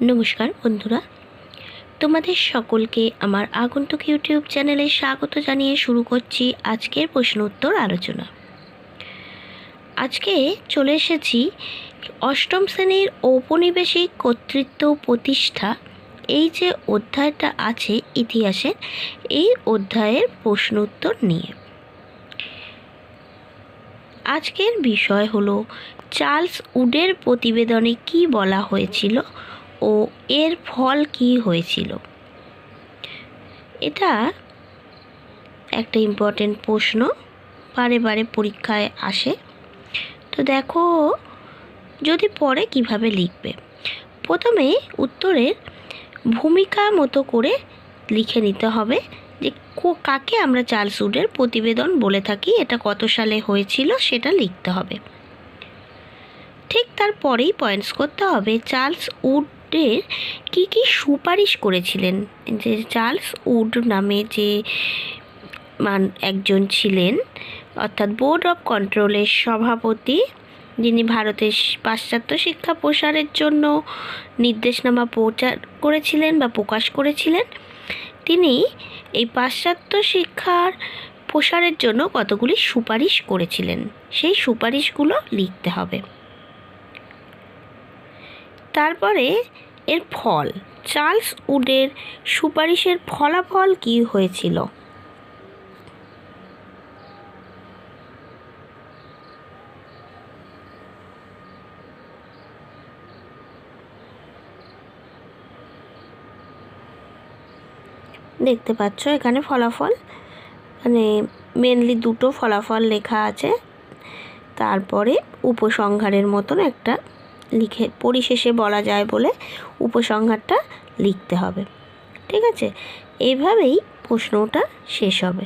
নমস্কার বন্ধুরা। তোমাদের সকলকে আমার আগন্তুক ইউটিউব চ্যানেলে স্বাগত জানিয়ে শুরু করছি আজকের প্রশ্ন উত্তর আলোচনা। আজকে চলে এসেছি অষ্টম শ্রেণির ঔপনিবেশিক কর্তৃত্ব প্রতিষ্ঠা, এই যে অধ্যায়টা আছে ইতিহাসে এই অধ্যায়ের প্রশ্ন উত্তর নিয়ে। আজকের বিষয় হলো, চার্লস উডের প্রতিবেদনে কি বলা হয়েছিল? ও এর ফল কি হয়েছিল? এটা একটা ইম্পর্টেন্ট প্রশ্ন। বারে বারে পরীক্ষায় আসে। তো দেখো, যদি পরে কীভাবে লিখবে? প্রথমে উত্তরের ভূমিকা মতো করে লিখে নিতে হবে যে কাকে আমরা চার্লস উডের প্রতিবেদন বলে থাকি, এটা কত সালে হয়েছিল সেটা লিখতে হবে। ঠিক তারপরেই পয়েন্টস করতে হবে চার্লস উডের কি কি সুপারিশ করেছিলেন? যে চার্লস উড নামে যে মান, একজন ছিলেন, অর্থাৎ বোর্ড অফ কন্ট্রোলের সভাপতি, যিনি ভারতের পাশ্চাত্য শিক্ষা প্রসারের জন্য নির্দেশনামা প্রচার করেছিলেন বা প্রকাশ করেছিলেন, তিনি এই পাশ্চাত্য শিক্ষার প্রসারের জন্য কতগুলি সুপারিশ করেছিলেন? সেই সুপারিশগুলো লিখতে হবে। তারপরে এর ফল। চার্লস উডের সুপারিশের ফলাফল কি হয়েছিল? দেখতে পাচ্ছ এখানে ফলাফল। মানে মেনলি দুটো ফলাফল লেখা আছে। তারপরে উপসংহারের মতন একটা লিখে পরিশেষে বলা যায় বলে উপসংহারটা লিখতে হবে। ঠিক আছে? এইভাবেই প্রশ্নটা শেষ হবে।